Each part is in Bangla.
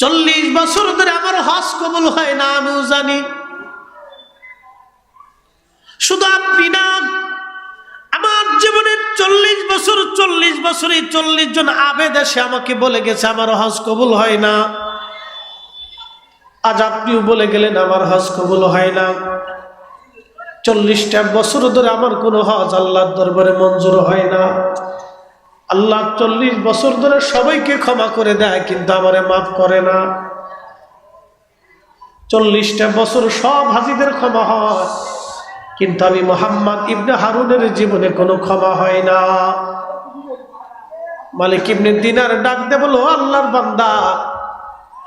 চল্লিশ বছর ধরে আমার হজ কবুল হয় না, আমিও জানি। শুধু আপনি না, আমার জীবনের চল্লিশ বছর, চল্লিশ বছরে চল্লিশ জন আবেদ এসে আমাকে বলে গেছে, আমার হজ কবুল হয় না। আজ আপনিও বলে গেলেন, আমার হজ কবুল হয় না। চল্লিশটা বছর ধরে আমার কোনো হজ আল্লাহর দরবারে মঞ্জুর হয় না। আল্লাহ চল্লিশ বছর ধরে সবাইকে ক্ষমা করে দেয়, কিন্তু আমারে মাফ করে না। চল্লিশটা বছর সব হাজিদের ক্ষমা হয়, কিন্তু আমি মোহাম্মদ ইবনে হারুনের জীবনে কোনো ক্ষমা হয় না। মালিক ইবনে দিনার ডাক দে বলো আল্লাহর বান্দা,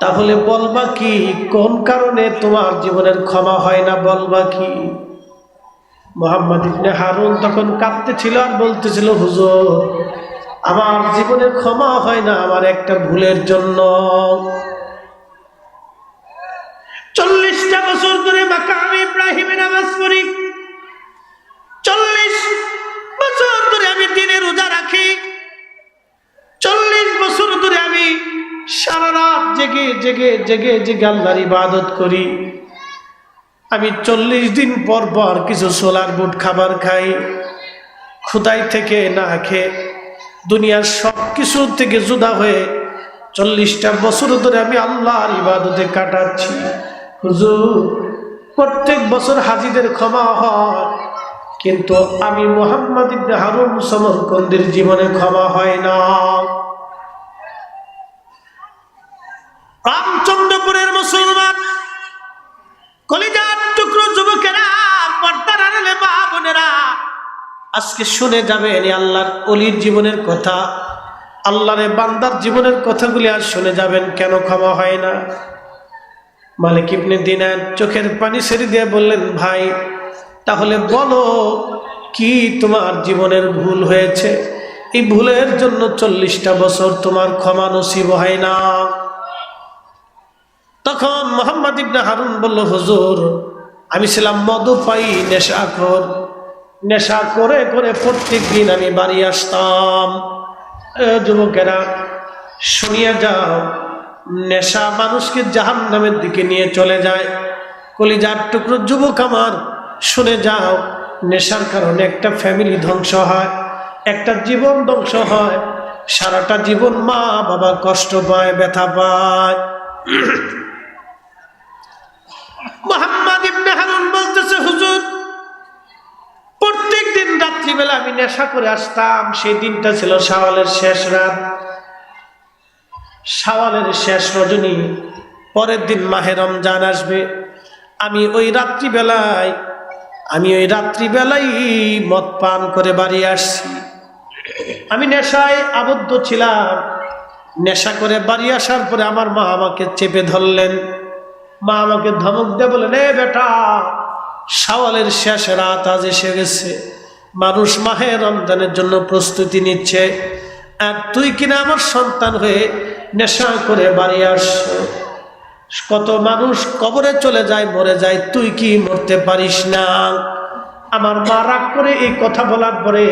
তাহলে বলবা কি, কোন কারণে তোমার জীবনের ক্ষমা হয় না বলবা কি? মোহাম্মদ ইবনে হারুন তখন কাঁদতেছিল আর বলতেছিল, হুজুর আমার জীবনের ক্ষমা হয় না আমার একটা ভুলের জন্য। চল্লিশটা বছর ধরে মাকাম ইব্রাহিমে নামাজ পড়ি। চল্লিশ বছর ধরে আমি দিনে রোজা রাখি। চল্লিশ বছর ধরে আমি সারা রাত জেগে জেগে জেগে জেগে আল্লাহর ইবাদত করি। আমি চল্লিশ দিন পর পর কিছু সোলার বুট খাবার খাই। খুদাই থেকে না খেয়ে দুনিয়ার সব কিছু থেকে জুদা হয়ে চল্লিশটা বছর ধরে আমি আল্লাহর ইবাদতে কাটাচ্ছি। প্রত্যেক বছর হাজিদের ক্ষমা হয়, কিন্তু আমি মোহাম্মদ ইবনে হারুন সমরকন্দের জীবনে ক্ষমা হয় না। রামচন্দ্রপুরের মুসলমান, কলিজার টুকরো যুবকেরা, পর্দার বোনেরা আজকে শুনে যাবেন আল্লাহর অলির জীবনের কথা। আল্লাহরে বান্দার জীবনের কথাগুলি আর শুনে যাবেন কেন ক্ষমা হয় না? মালিক ইবনে দিনার চোখের পানি সেরে দিয়ে বললেন, ভাই, তাহলে বলো, কি তোমার জীবনের ভুল হয়েছে? এই ভুলের জন্য চল্লিশটা বছর তোমার ক্ষমা নসিব হয় না। তখন মোহাম্মদ ইবনে হারুন বলল, হুজুর, আমি ছিলাম মদ মদুপাই নেশাখর। নেশা করে করে প্রত্যেক দিন আমি বাড়ি আসতাম। যুবকেরা, শুনিয়ে যাও, নেশা মানুষকে জাহান নামের দিকে নিয়ে চলে যায়। কলিজার টুকরো যুবক আমার, শুনে যাও, নেশার কারণে একটা ফ্যামিলি ধ্বংস হয়, একটা জীবন ধ্বংস হয়, সারাটা জীবন মা বাবা কষ্ট পায়, ব্যথা পায় ইবনে হারুন বলতেছে হুজুর প্রত্যেক দিন রাত্রিবেলা আমি নেশা করে আসতাম, সেই দিনটা ছিল শাওয়ালের শেষ রাত। শাওয়ালের শেষ রজনী, পরের দিন মাহে রমজান আসবে। আমি ওই রাত্রিবেলায়, আমি ওই রাত্রিবেলাই মদ পান করে বাড়ি আসছি। আমি নেশায় আবদ্ধ ছিলাম। নেশা করে বাড়ি আসার পরে আমার মা আমাকে চেপে ধরলেন। মা আমাকে ধমক দিয়ে বলেন এ বেটা সাওয়ালের শেষ রাত আজ এসে গেছে। মানুষ মাহে রমজানের জন্য প্রস্তুতি নিচ্ছে। আর তুই কিনা আমার সন্তান হয়ে নেশা করে বাড়ি আস? কত মানুষ কবরে চলে যায়, মরে যায়, তুই কি মরতে পারিস না? আমার মা রাগ করে এই কথা বলার পরে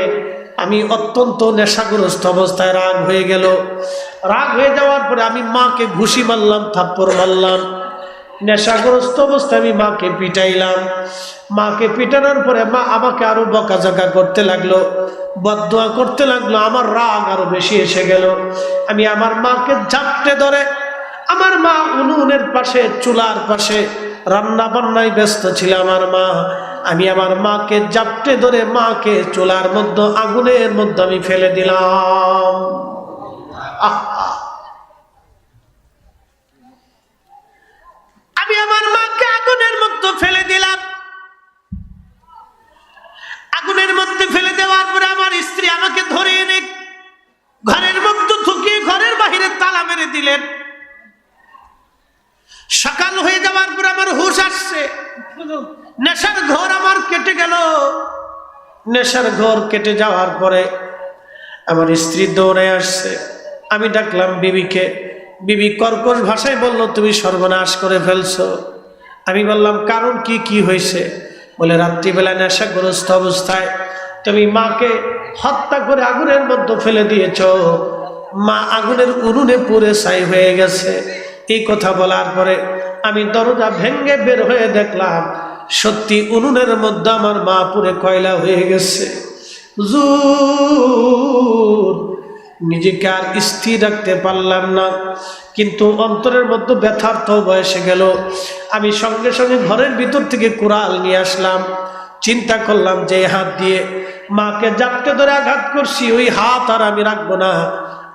আমি অত্যন্ত নেশাগ্রস্ত অবস্থায় রাগ হয়ে গেল। রাগ হয়ে যাওয়ার পরে আমি মাকে ঘুষি মারলাম, থাপ্পড় মারলাম। নেশাগ্রস্ত অবস্থায় আমি মাকে পিটাইলাম। মাকে পিটানোর পরে মা আমাকে আরও বকাঝকা করতে লাগল বদুয়া করতে লাগল। আমার রাগ আরও বেশি এসে গেল। আমি আমার মাকে ঝাপটে ধরে, আমার মা উনুনের পাশে, চুলার পাশে রান্না বান্নায় ব্যস্ত ছিল আমার মা। আমি আমার মাকে জাপটে ধরে মাকে চুলার মধ্যে, আগুনের মধ্যে আমি ফেলে দিলাম। আহা! আমার মাকে আগুনের মধ্যে ফেলে দিলাম। আগুনের মধ্যে ফেলে দেওয়ার পরে আমার স্ত্রী আমাকে ধরে এনে ঘরের মধ্যে ঘরের বাহিরে তালা মেরে দিলেন। সকাল হয়ে যাওয়ার পর আমার হুশ আসছে। নেশার ঘর আমার কেটে গেল। নেশার ঘর কেটে যাওয়ার পরে আমার স্ত্রী দৌড়ে আসছে। আমি ডাকলাম, বিবিকে বিবি কর্কশ ভাষায় বলল, তুমি সর্বনাশ করে ফেলছো। আমি বললাম, কারণ কি কি হয়েছে? বলে রাত্রিবেলা নেশাগ্রস্ত অবস্থায় তুমি মাকে হত্যা করে আগুনের মধ্যে ফেলে দিয়েছ। মা আগুনের উনুনে পুড়ে ছাই হয়ে গেছে। এই কথা বলার পরে আমি দরজা ভেঙ্গে বের হয়ে দেখলাম, সত্যি উনুনের মধ্যে আমার মা পুরে কয়লা হয়ে গেছে। হুজুর! নিজেকে আর স্থির রাখতে পারলাম না। কিন্তু অন্তরের মধ্যে ব্যথার্থ বয়সে গেল। আমি সঙ্গে সঙ্গে ঘরের ভিতর থেকে কুড়াল নিয়ে আসলাম। চিন্তা করলাম যে হাত দিয়ে মাকে জাপটে ধরে আঘাত করছি, ওই হাত আর আমি রাখব না।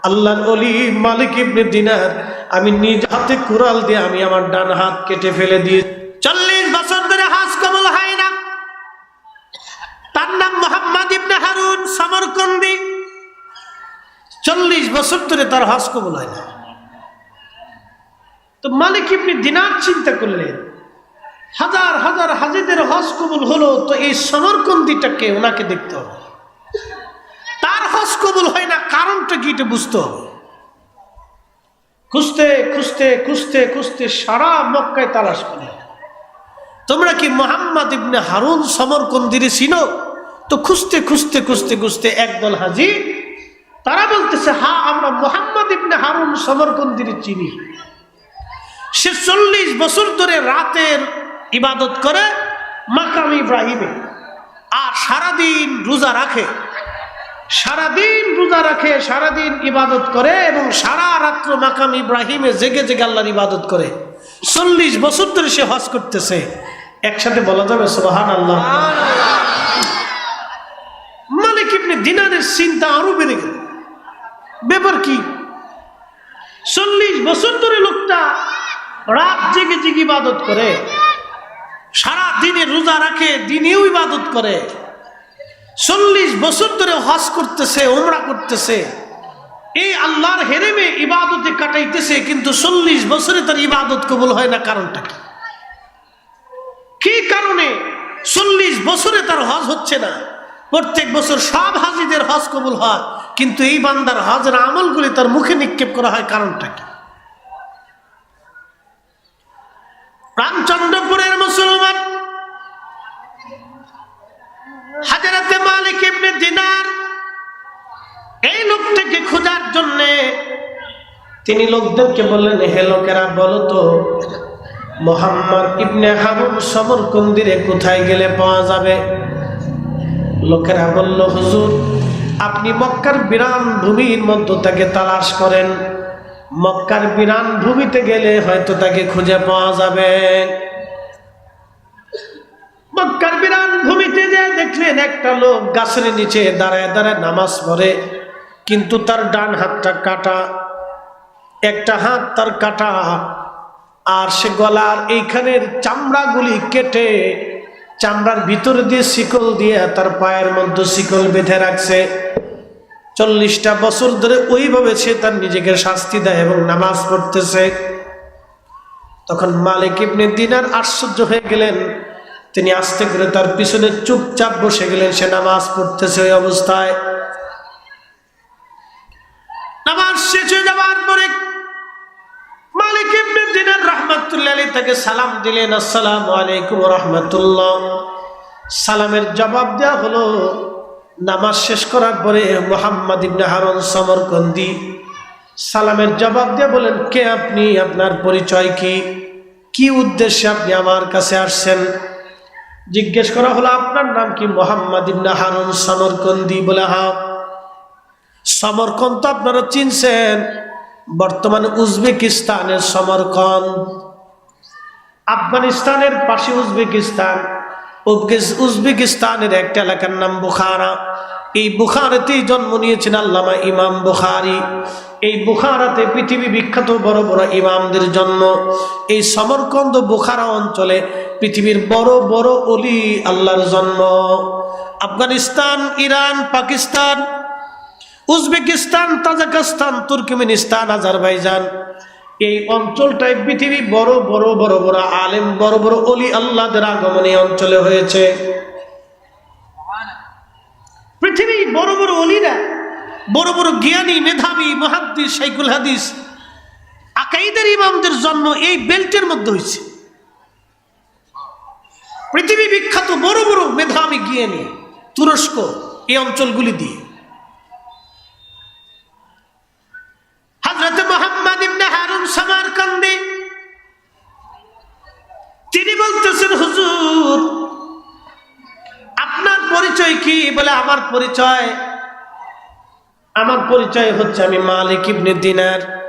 আল্লাহর অলি মালিক ইবনে দিনার, আমি নিজ হাতে কুড়াল দিয়ে আমি আমার ডান হাত কেটে ফেলে দিয়ে চল্লিশ বছর ধরে হাজ কবল হয় না তার নাম মোহাম্মদ ইবনে হারুন সমরকন্দি চল্লিশ বছর ধরে তার হজ কবল হয় না। তো মালিক ইবনে দিনার চিন্তা করলেন, হাজার হাজার হাজিদের হজ কবুল হলো তো এই সমরকন্দিটাকে ওনাকে দেখতে হবে। তার হজ কবুল হয় না, কারণটা কি এটা বুঝতে হবে। খুঁজতে খুঁজতে খুঁজতে খুঁজতে সারা মক্কায় তালাশ করে। তোমরা কি মোহাম্মদ ইবনে হারুন সমরকন্দিরে চিনো? তো খুঁজতে খুঁজতে খুঁজতে খুঁজতে একদল হাজি তারা বলতেছে, হা, আমরা মোহাম্মদ ইবনে হারুন সমরকন্দিরে চিনি। সে চল্লিশ বছর ধরে রাতের ইবাদত করে মাকাম ইব্রাহিমে আর সারাদিন রোজা রাখে। সারাদিন রোজা রাখে, সারাদিন ইবাদত করে এবং সারা রাত্র মাকাম ইব্রাহিমে জেগে জেগে আল্লাহর ইবাদত করে। চল্লিশ বছর ধরে সে হজ করতেছে। একসাথে বলা যাবে সোহান আল্লাহ মালিক ইবনে দিনারের চিন্তা আরও বেড়ে গেল। ব্যাপার কি? চল্লিশ বছর ধরে লোকটা রাত জেগে জেগে ইবাদত করে, সারা দিনে রোজা রাখে, দিনেও ইবাদত করে। চল্লিশ বছর ধরে হজ করতেছে ওমরা করতেছে। এই আল্লাহর হেরেমে ইবাদতে কাটাইতেছে, কিন্তু চল্লিশ বছরে তার ইবাদত কবুল হয় না, কারণটা কি? কি কারণে চল্লিশ বছরে তার হজ হচ্ছে না? প্রত্যেক বছর সব হাজিদের হজ কবুল হয়। কিন্তু এই বান্দার হজের আমলগুলি তার মুখে নিক্ষেপ করা হয় কারণটা কি? রামচন্দ্রপুরের মুসলমান, হাজারাতে মালিক ইবনে দিনার, এই লোকটাকে খোঁজার জন্য তিনি লোকদেরকে বললেন হে লোকেরা, বলো তো, মোহাম্মদ ইবনে হারুন সমরকন্দিরে কোথায় গেলে পাওয়া যাবে? লোকেরা বলল, হুজুর আপনি মক্কার বিরান ভূমির মধ্য থেকে তালাশ করেন। মক্কার বিরান ভূমিতে গেলে হয়তো তাকে খুঁজে পাওয়া যাবে। মক্কার বিরান ভূমিতে যে দেখলেন একটা লোক গাছের নিচে দাঁড়ায় দাঁড়ায় নামাজ পড়ে, কিন্তু তার ডান হাতটা কাটা। একটা হাত তার কাটা, আর সে গলার এইখানের চামড়াগুলি কেটে চামড়ার ভিতরে দিয়ে শিকল দিয়ে তার পায়ের মধ্যে শিকল বেঁধে রাখছে। চল্লিশটা বছর ধরে ওইভাবে সে তার নিজেকে শাস্তি দেয় এবং নামাজ পড়তেছে। তখন মালিক ইবনে দিনার আশ্চর্য হয়ে গেলেন। তিনি আস্তে করে তার পিছনে চুপচাপ বসে গেলেন, সে নামাজ পড়তেছে ওই অবস্থায়। নামাজ শেষ হয়ে যাওয়ার পরে মালিক ইবনে দিনার আলী তাকে সালাম দিলেন, আসসালামু আলাইকুম রহমতুল্লাহ। সালামের জবাব দেওয়া হলো, নামাজ শেষ করার পরে মোহাম্মদ ইবনে হারুন সমরকন্দি। সালামের জবাব দিয়ে বলেন, কে আপনি? আপনার পরিচয় কি? কি উদ্দেশ্যে আপনি আমার কাছে আসছেন? জিজ্ঞেস করা হলো, আপনার নাম কি মোহাম্মদ ইবনে হারুন সমরকন্দি? বলে হা সমরকন্দ তো আপনারা চিনছেন বর্তমানে উজবেকিস্তানের সমরকন্দ আফগানিস্তানের পাশে উজবেকিস্তান উজবেকিস্তানের একটা এলাকার নাম বুখারা। এই বুখারাতেই জন্ম নিয়েছেন আল্লামা ইমাম বুখারি। এই বুখারাতে পৃথিবী বিখ্যাত বড় বড় ইমামদের জন্ম। এই সমরকন্দ বুখারা অঞ্চলে পৃথিবীর বড় বড় অলি আল্লাহর জন্ম। Afghanistan, Iran, Pakistan Uzbekistan, Tajikistan, Turkmenistan, Azerbaijan. এই অঞ্চলটায় পৃথিবী বড় বড় বড় বড় আলেম, বড় বড় অলি আল্লাহদের আগমন এই অঞ্চলে হয়েছে। পৃথিবী বড় বড় অলিরা, বড় বড় জ্ঞানী, মেধাবী, মহাদ্দিস শাইকুল হাদিস, আকাইদের ইমামদের জন্ম এই বেল্টের মধ্যে হয়েছে। পৃথিবী বিখ্যাত বড় বড় মেধাবী, জ্ঞানী, তুরস্ক এই অঞ্চলগুলি দিয়ে। কি বলে আমার পরিচয়? আমার পরিচয় হচ্ছে আমি মালিক ইবনে দিনার।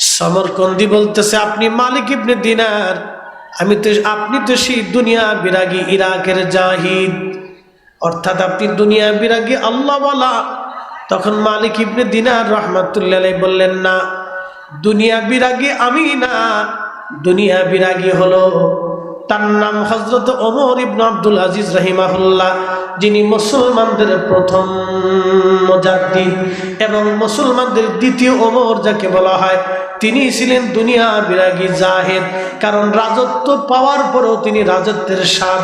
সমরকন্দি বলতেছে, আপনি মালিক ইবনে দিনার। আমি তো, আপনি তো সেই দুনিয়া বিরাগী ইরাকের জাহিদ। অর্থাৎ আপনি দুনিয়া বিরাগী আল্লাহ বলা তখন মালিক ইবনে দিনার রহমাতুল্লাহ বললেন, না, দুনিয়া বিরাগী আমি না, দুনিয়া বিরাগী হলো তার নাম হজরত ওমর ইবন আব্দুল আজিজ রহিমাহুল্লাহ, যিনি মুসলমানদের প্রথম মুজাদ্দিদ এবং মুসলমানদের দ্বিতীয় ওমর যাকে বলা হয়, তিনি ছিলেন দুনিয়া বিরাগী জাহেদ। কারণ রাজত্ব পাওয়ার পরেও তিনি রাজত্বের স্বাদ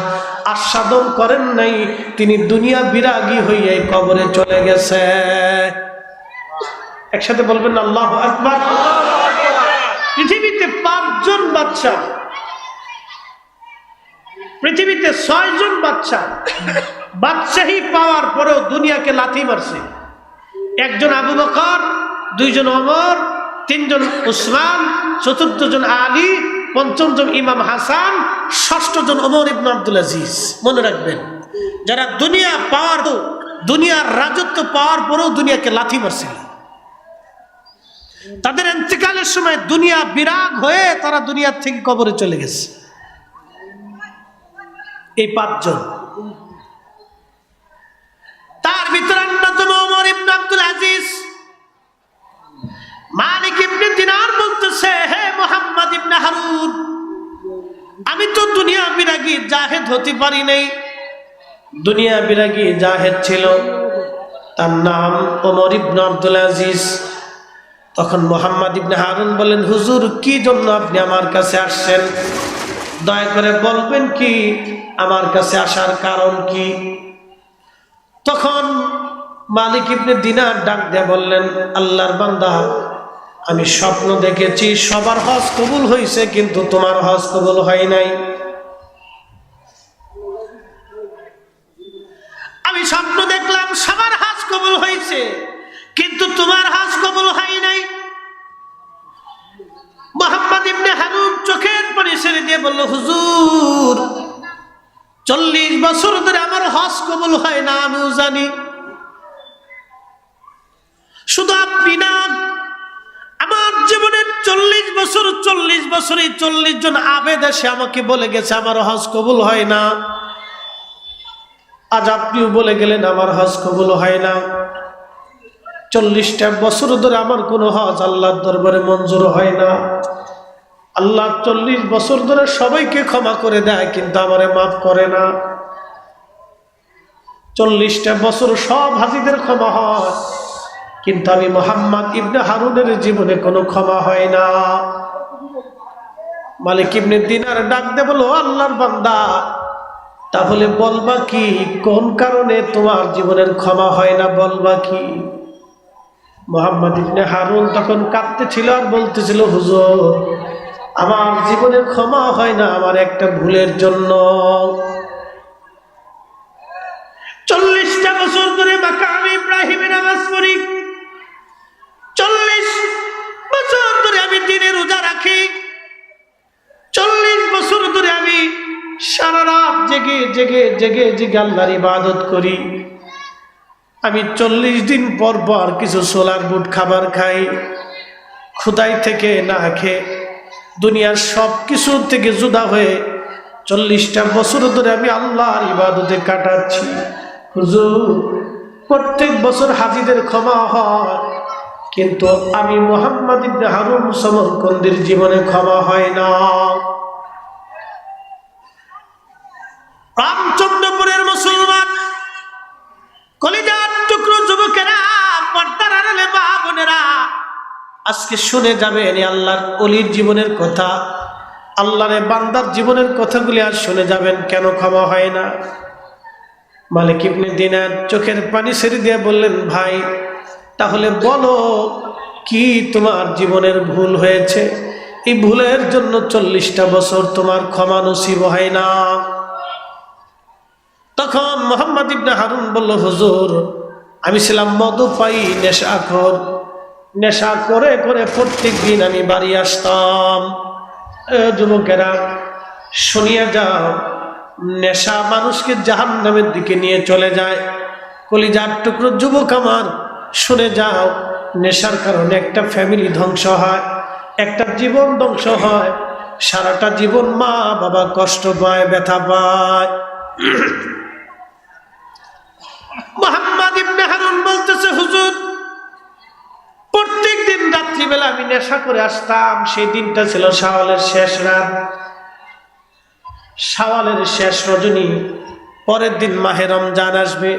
আস্বাদন করেন নাই, তিনি দুনিয়া বিরাগী হইয়া কবরে চলে গেছে। একসাথে বলবেন আল্লাহ পৃথিবীতে পাঁচজন বাচ্চা পৃথিবীতে ছয়জন বাচ্চা বাচ্চাহি পাওয়ার পরেও দুনিয়াকে লাথি মারছে। একজন আবু বকর, দুইজন অমর তিনজন উসমান চতুর্থ জন আলী পঞ্চম জন ইমাম হাসান ষষ্ঠ জন ওমর ইবন আব্দুল আজিজ। মনে রাখবেন, যারা দুনিয়া পাওয়ার, দুনিয়ার রাজত্ব পাওয়ার পরেও দুনিয়াকে লাথি মারছিল তাদের এন্তেকালের সময় দুনিয়া বিরাগ হয়ে তারা দুনিয়ার থেকে কবরে চলে গেছে। এই পাঁচজন। তার ভিতরে অন্যতম ওমর ইবনে আব্দুল আজিজ। মালিক ইবনে দিনার বলতেছে, হে মোহাম্মদ ইবনে হারুন, আমি তো দুনিয়া বিরাগী, জাহেদ হতে পারি নাই। দুনিয়া বিরাগী জাহেদ ছিল, তার নাম ওমর ইবনে আব্দুল আজিজ। তখন মোহাম্মদ ইবনে হারুন বলেন হুজুর, কি জন্য আপনি আমার কাছে আসছেন? দয়া করে বলবেন কি? আমার কাছে আসার কারণ কি? তখন মালিক ইবনে দিনার ডাক দিয়ে বললেন, আল্লাহর বান্দা, আমি স্বপ্ন দেখেছি, সবার হজ কবুল হয়েছে কিন্তু তোমার হজ কবুল হয় নাই। আমি স্বপ্ন দেখলাম, সবার হাজ কবুল হয়েছে কিন্তু তোমার হাজ কবুল হয় নাই। মোহাম্মদ ইবনে হারুন চোখের পানি ছেড়ে দিয়ে বলল, হুজুর চল্লিশ বছর ধরে আমার হজ কবুল হয় না, আমিও জানি। শুধু আপনি না, আমার জীবনের চল্লিশ বছর, চল্লিশ বছরে চল্লিশ জন আবেদ এসে আমাকে বলে গেছে, আমার হজ কবুল হয় না। আজ আপনিও বলে গেলেন, আমার হজ কবুল হয় না। চল্লিশটা বছর ধরে আমার কোনো হজ আল্লাহর দরবারে মঞ্জুর হয় না। আল্লাহ চল্লিশ বছর ধরে সবাইকে ক্ষমা করে দেয়, কিন্তু আমারে মাফ করে না। চল্লিশটা বছর সব হাজিদের ক্ষমা হয়, কিন্তু আমি মোহাম্মদ ইবনে হারুনের জীবনে কোনো ক্ষমা হয় না। মালিক ইবনে দিনার ডাক দে বলো আল্লাহর বান্দা, তাহলে বলবা কি, কোন কারণে তোমার জীবনের ক্ষমা হয় না, বলবা কি? মোহাম্মদ ইবনে হারুন তখন কাঁদতেছিল আর বলতেছিল, হুজুর আমার জীবনে ক্ষমা হয় না আমার একটা ভুলের জন্য। চল্লিশটা বছর ধরে মাকাম ইব্রাহিমে নামাজ পড়ি। চল্লিশ বছর ধরে আমি দিনে রোজা রাখি। চল্লিশ বছর ধরে আমি সারা রাত জেগে জেগে জেগে জেগে আল্লাহর ইবাদত করি। আমি চল্লিশ দিন পর পর কিছু সোলার বুট খাবার খাই। ক্ষুদাই থেকে না খেয়ে দুনিয়ার সব কিছু থেকে জুদা হয়ে চল্লিশটা বছর ধরে আমি আল্লাহর ইবাদতে কাটাচ্ছি। প্রত্যেক বছর হাজিদের ক্ষমা হয়, কিন্তু আমি মোহাম্মদ হারুন সমরকন্দির জীবনে ক্ষমা হয় না। রামচন্দ্রপুরের আজকে শুনে যাবেন আল্লাহর অলির জীবনের কথা। আল্লাহরে বান্দার জীবনের কথাগুলি আর শুনে যাবেন কেন ক্ষমা হয় না। মালিক ইবনে দিনার চোখের পানি ছেড়ে দিয়ে বললেন, ভাই, তাহলে বলো, কি তোমার জীবনের ভুল হয়েছে? এই ভুলের জন্য চল্লিশটা বছর তোমার ক্ষমা নসিব হয় না। তখন মোহাম্মদ ইবনে হারুন বলল, হুজুর, আমি ছিলাম মদুপাই নেশাখর। নেশা করে করে প্রত্যেক দিন আমি বাড়ি আসতাম। যুবকেরা, শুনিয়ে যাও, নেশা মানুষকে জাহান নামের দিকে নিয়ে চলে যায়। কলিজার টুকরো যুবক আমার, শুনে যাও, নেশার কারণে একটা ফ্যামিলি ধ্বংস হয়, একটা জীবন ধ্বংস হয়, সারাটা জীবন মা বাবা কষ্ট পায়, ব্যথা পায়। মোহাম্মদ ইবনে হারুন বলতেছে, হুজুর প্রত্যেক দিন রাত্রিবেলা আমি নেশা করে আসতাম। সেই দিনটা ছিল সাওয়ালের শেষ রাত। সাওয়ালের শেষ রজনী, পরের দিন মাহে রমজান আসবে।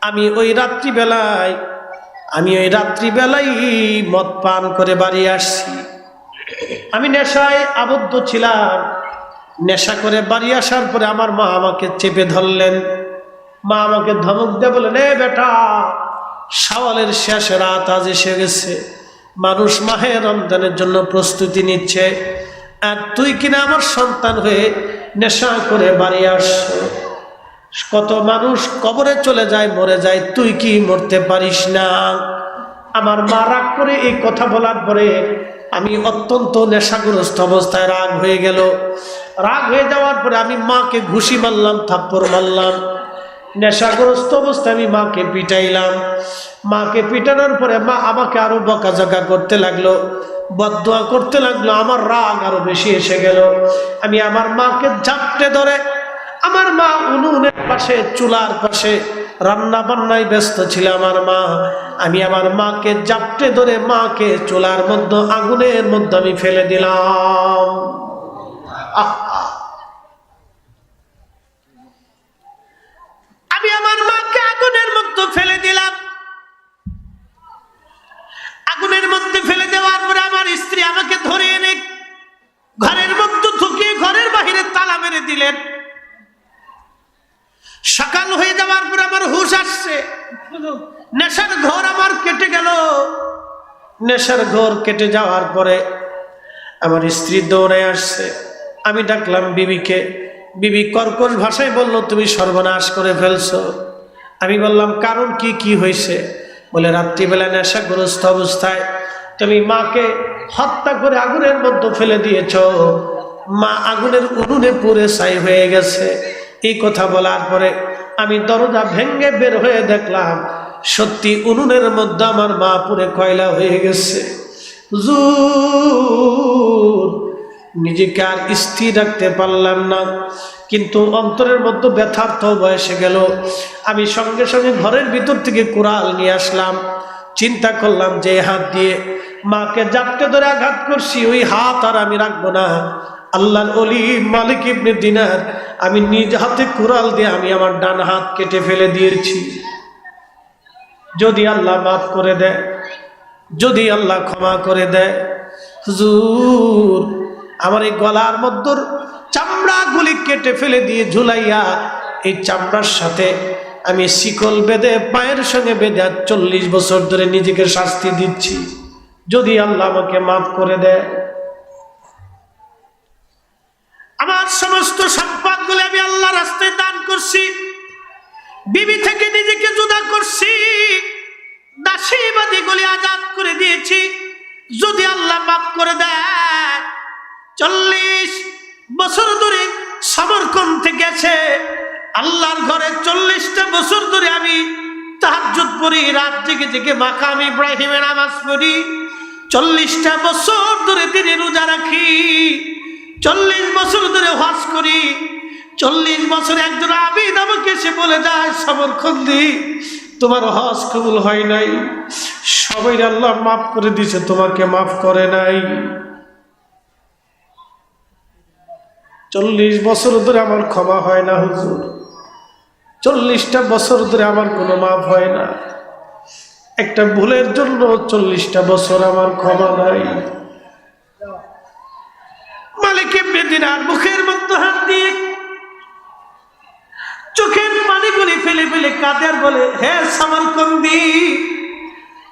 আমি ওই রাত্রিবেলায়, আমি ওই রাত্রিবেলায় মদ পান করে বাড়ি আসছি। আমি নেশায় আবদ্ধ ছিলাম। নেশা করে বাড়ি আসার পরে আমার মা আমাকে চেপে ধরলেন। মা আমাকে ধমক দিয়ে বলেন এ বেটা সওয়ালের শেষ রাত আজ এসে গেছে। মানুষ মাহে রমজানের জন্য প্রস্তুতি নিচ্ছে। আর তুই কিনা আমার সন্তান হয়ে নেশা করে বাড়ি আস কত মানুষ কবরে চলে যায়, মরে যায়, তুই কি মরতে পারিস না? আমার মা রাগ করে এই কথা বলার পরে আমি অত্যন্ত নেশাগ্রস্ত অবস্থায় রাগ হয়ে গেল। রাগ হয়ে যাওয়ার পরে আমি মাকে ঘুষি মারলাম, থাপ্পড় মারলাম। নেশাগ্রস্ত অবস্থায় আমি মাকে পিটাইলাম। মাকে পিটানোর পরে মা আমাকে আরও বকাঝকা করতে লাগল বদুয়া করতে লাগল, আমার রাগ আরও বেশি এসে গেল। আমি আমার মাকে ঝাপটে ধরে, আমার মা উনুনের পাশে, চুলার পাশে রান্না বান্নায় ব্যস্ত ছিল আমার মা। আমি আমার মাকে জাপটে ধরে, মাকে চুলার মধ্যে, আগুনের মধ্যে আমি ফেলে দিলাম। আহ! আমি আমার মাকে আগুনের মধ্যে ফেলে দিলাম। আগুনের মধ্যে ফেলে দেওয়ার পরে আমার স্ত্রী আমাকে ধরে এনে ঘরের মধ্যে ঢুকিয়ে ঘরের বাহিরে তালা মেরে দিলেন। সকাল হয়ে যাওয়ার পর আমার হুশ আসছে। নেশার ঘর আমার কেটে গেল। নেশার ঘর কেটে যাওয়ার পরে আমার স্ত্রী দৌড়ে আসছে। আমি ডাকলাম, বিবিকে বিবি কর্কশ ভাষায় বলল, তুমি সর্বনাশ করে ফেলছো। আমি বললাম, কারণ কি কি হয়েছে? বলে, রাত্রিবেলা নেশাগ্রস্ত অবস্থায় তুমি মাকে হত্যা করে আগুনের মধ্যে ফেলে দিয়েছ। মা আগুনের উনুনে পুড়ে ছাই হয়ে গেছে। এই কথা বলার পরে আমি দরজা ভেঙ্গে বের হয়ে দেখলাম, সত্যি উনুনের মধ্যে আমার মা পুরে কয়লা হয়ে গেছে। হুজুর নিজেকে আর স্থির রাখতে পারলাম না। কিন্তু অন্তরের মধ্যে ব্যথার্থ বয়সে গেল। আমি সঙ্গে সঙ্গে ঘরের ভিতর থেকে কোরাল নিয়ে আসলাম। চিন্তা করলাম যে হাত দিয়ে মাকে জাপটে ধরে আঘাত করছি, ওই হাত আর আমি রাখব না। আল্লাহর অলি মালিক ইবনে দিনার, আমি নিজ হাতে কুড়াল দিয়ে আমি আমার ডান হাত কেটে ফেলে দিয়েছি। যদি আল্লাহ মাফ করে দেয়, যদি আল্লাহ ক্ষমা করে দেয়, হুজুর আমার এই গলার মধ্যর চামড়াগুলি কেটে ফেলে দিয়ে ঝুলাইয়া এই চামড়ার সাথে আমি শিকল বেঁধে, পায়ের সঙ্গে বেঁধে আজ চল্লিশ বছর ধরে নিজেকে শাস্তি দিচ্ছি। যদি আল্লাহ আমাকে মাফ করে দেয়। আমার সমস্ত সম্পদগুলো আমি আল্লাহ রাস্তায় দান করছি। বিবি থেকে নিজেকে জুদা করছি। দাসী বাদীগুলি আজাদ করে দিয়েছি। যদি আল্লাহ মাফ করে দেয় চল্লিশ বছর ধরে সমর্পণ থেকে আছে আল্লাহর ঘরে চল্লিশটা বছর ধরে আমি তাহাজ্জুদ পড়ি, রাত জেগে জেগে মাকাম ইব্রাহিমের নামাজ পড়ি। চল্লিশটা বছর ধরে তিনি রোজা রাখি, চল্লিশ বছর ধরে হজ করি। চল্লিশ বছর একজন আবিদ আমাকে এসে বলে যায় সমরখন্দি তোমার হজ কবুল হয় নাই। সবাই আল্লাহ মাফ করে দিছে তোমাকে মাফ করে নাই। চল্লিশ বছর ধরে আমার ক্ষমা হয় না, হুজুর। চল্লিশটা বছর ধরে আমার কোনো মাপ হয় না। একটা ভুলের জন্য চল্লিশটা বছর আমার ক্ষমা নাই। মালিক ইবনে দিনার মুখের মধ্যে হাত দিয়ে চোখের পানিগুলি ফেলে ফেলে কাদের বলে, হে সামারকন্দি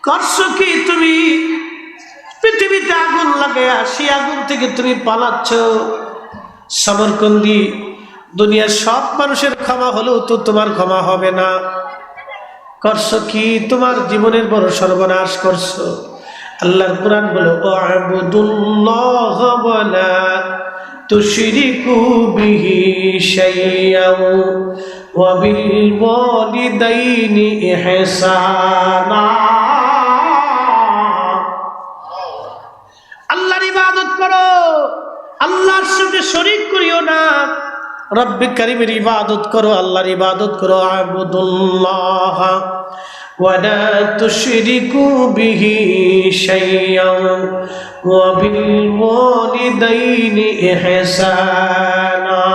করছ কি তুমি? পৃথিবীতে আগুন লাগাইয়া সেই আগুন থেকে তুমি পালাচ্ছ। সমরকন্দি, দুনিয়ার সব মানুষের ক্ষমা হলেও তো তোমার ক্ষমা হবে না। করছ কি? তোমার জীবনের বড় সর্বনাশ করছ। আল্লাহর কোরআন বলো আবুদুল্লাহ বলা তুশরিকু আল্লাহর সাথে শরীক করিও না রব্বি করিমের ইবাদত করো আল্লাহর ইবাদত করো আবুদুল্লাহ ولا تشركوا به شيئا وبالوالدين إحسانا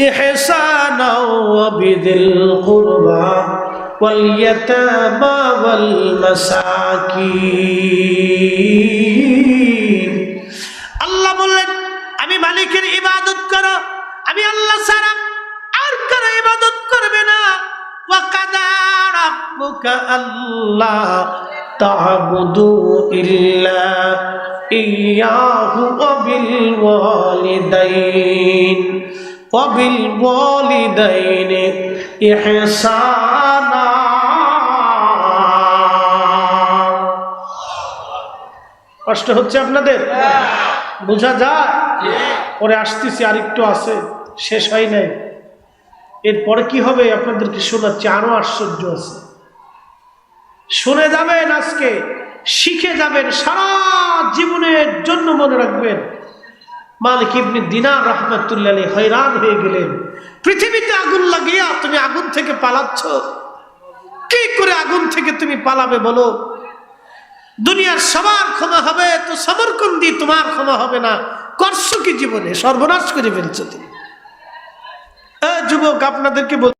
إحسانا وبذي القربى واليتامى والمساكين আল্লাহ বললেন আমি মালিকের ইবাদত করো। আমি আল্লাহ সারা আর কারও ইবাদত করবে না। আল্লাহ কষ্ট হচ্ছে আপনাদের? বোঝা যায়? পরে আসতেছি, আরেকটু আছে, শেষ হয় নাই। এরপরে কি হবে আপনাদেরকে শোনাচ্ছি, আরও আশ্চর্য আছে। শুনে যাবেন আজকে, শিখে যাবেন, সারা জীবনের জন্য মনে রাখবেন। মালিক ইবনি দিনার রহমতুল্লাহ হয়রান হয়ে গেলেন। পৃথিবীতে আগুন লাগিয়া তুমি আগুন থেকে পালাচ্ছ। কি করে আগুন থেকে তুমি পালাবে বলো? দুনিয়ার সবার ক্ষমা হবে, তো সমরকন্দি তোমার ক্ষমা হবে না। করছ কি জীবনে সর্বনাশ করে ফেলছো। তুমি যুবক আপনাদেরকে বল